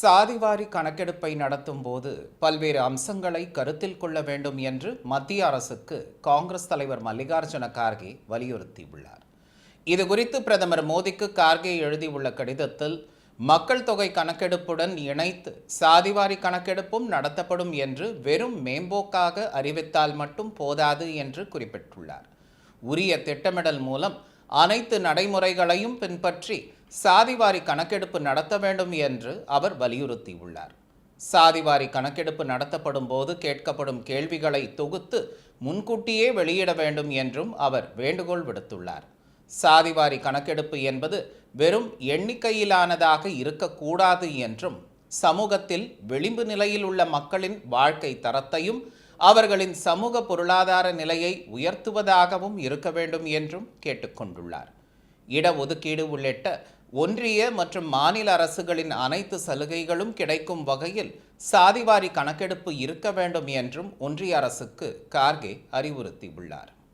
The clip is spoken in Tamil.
சாதிவாரி கணக்கெடுப்பை நடத்தும் போது பல்வேறு அம்சங்களை கருத்தில் கொள்ள வேண்டும் என்று மத்திய அரசுக்கு காங்கிரஸ் தலைவர் மல்லிகார்ஜுன கார்கே வலியுறுத்தியுள்ளார். இது குறித்து பிரதமர் மோடிக்கு கார்கே எழுதியுள்ள கடிதத்தில் மக்கள் தொகை கணக்கெடுப்புடன் இணைத்து சாதிவாரி கணக்கெடுப்பும் நடத்தப்படும் என்று வெறும் மேம்போக்காக அறிவித்தால் மட்டும் போதாது என்று குறிப்பிட்டுள்ளார். உரிய திட்டமிடல் மூலம் அனைத்து நடைமுறைகளையும் பின்பற்றி சாதிவாரி கணக்கெடுப்பு நடத்த வேண்டும் என்று அவர் வலியுறுத்தியுள்ளார். சாதிவாரி கணக்கெடுப்பு நடத்தப்படும் போது கேட்கப்படும் கேள்விகளை தொகுத்து முன்கூட்டியே வெளியிட வேண்டும் என்றும் அவர் வேண்டுகோள் விடுத்துள்ளார். சாதிவாரி கணக்கெடுப்பு என்பது வெறும் எண்ணிக்கையிலானதாக இருக்கக்கூடாது என்றும் சமூகத்தில் விளிம்பு நிலையில் உள்ள மக்களின் வாழ்க்கை தரத்தையும் அவர்களின் சமூக பொருளாதார நிலையை உயர்த்துவதாகவும் இருக்க வேண்டும் என்றும் கேட்டுக்கொண்டுள்ளார் இடஒதுக்கீடு உள்ளிட்ட ஒன்றிய மற்றும் மாநில அரசுகளின் அனைத்து சலுகைகளும் கிடைக்கும் வகையில் சாதிவாரி கணக்கெடுப்பு இருக்க வேண்டும் என்றும் ஒன்றிய அரசுக்கு கார்கே அறிவுறுத்தியுள்ளார்.